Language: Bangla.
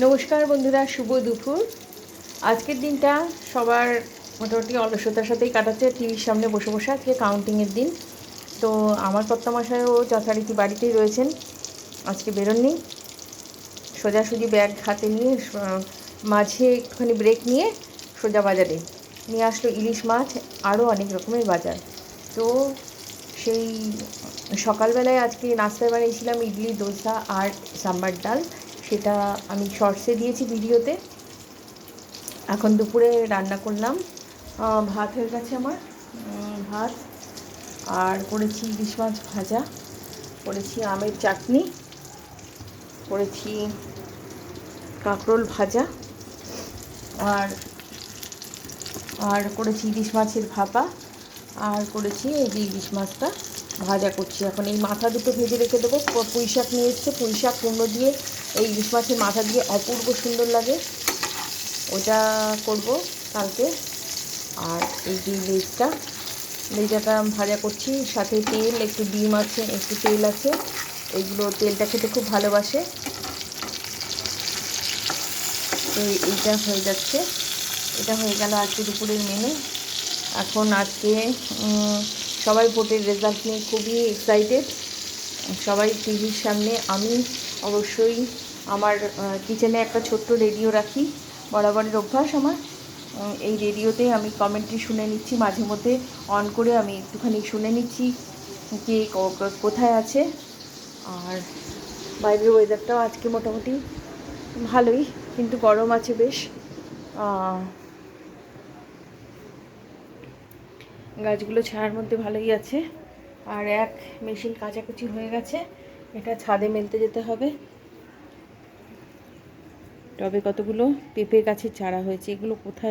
নমস্কার বন্ধুরা, শুভ দুপুর। আজকের দিনটা সবার মোটামুটি অলসতার সাথেই কাটাচ্ছে, টিভির সামনে বসে বসে আজকে কাউন্টিংয়ের দিন। তো আমার কর্তামশাইও যথারীতি বাড়িতেই রয়েছেন, আজকে বেরোননি। সোজাসুজি ব্যাগ হাতে নিয়ে মাঝে একটুখানি ব্রেক নিয়ে সোজা বাজারে নিয়ে আসলো ইলিশ মাছ, আরও অনেক রকমের বাজার। তো সেই সকালবেলায় আজকে নাস্তায় বানিয়েছিলাম ইডলি, দোসা আর সাম্বার ডাল। সেটা আমি শর্টসে দিয়েছি ভিডিওতে। এখন দুপুরে রান্না করলাম। ভাত হয়ে গেছে আমার। ভাত। আর করেছি ইলিশ মাছ ভাজা। করেছি আমের চাটনি। করেছি কাঁকরোল ভাজা। আর আর করেছি ইলিশ মাছের ভাপা। আর করেছি এই যে ইলিশ মাছটা ভাজা করছি। এখন এই মাথা দুটো ভেজে রেখে দেবো। পুঁই শাক নিয়ে এসছে। পুঁই শাক কুমড়ো দিয়ে এই ইলিশ মাছের মাথা দিয়ে অপূর্ব সুন্দর লাগে। ওটা করব কালকে। আর এই যে লেজটা, লেজাটা ভাজা করছি। সাথে তেল, একটু ডিম আছে, একটু তেল আছে। এইগুলো তেলটা খেতে খুব ভালোবাসে। তো এইটা হয়ে যাচ্ছে। এটা হয়ে গেল আজকে দুপুরের মেনু এখন আজকে সবাই ভোটের রেজাল্ট নিয়ে খুবই এক্সাইটেড সবাই টিভির সামনে, আমি অবশ্যই আমার কিচেনে একটা ছোট্ট রেডিও রাখি, বরাবরের অভ্যাস আমার। এই রেডিওতে আমি কমেন্ট্রি শুনে নিচ্ছি, মাঝে মধ্যে অন করে আমি একটুখানি শুনে নিচ্ছি কে কোথায় আছে। আর বাইরের ওয়েদারটাও আজকে মোটামুটি ভালোই, কিন্তু গরম আছে বেশ। গাছগুলো ছায়ার মধ্যে ভালোই আছে। আর এক মেশিন কাচাকুচি হয়ে গেছে, এটা ছাদে মেলতে যেতে হবে। টবে কতগুলো পেঁপে গাছের চারা হয়েছে, এগুলো কোথায়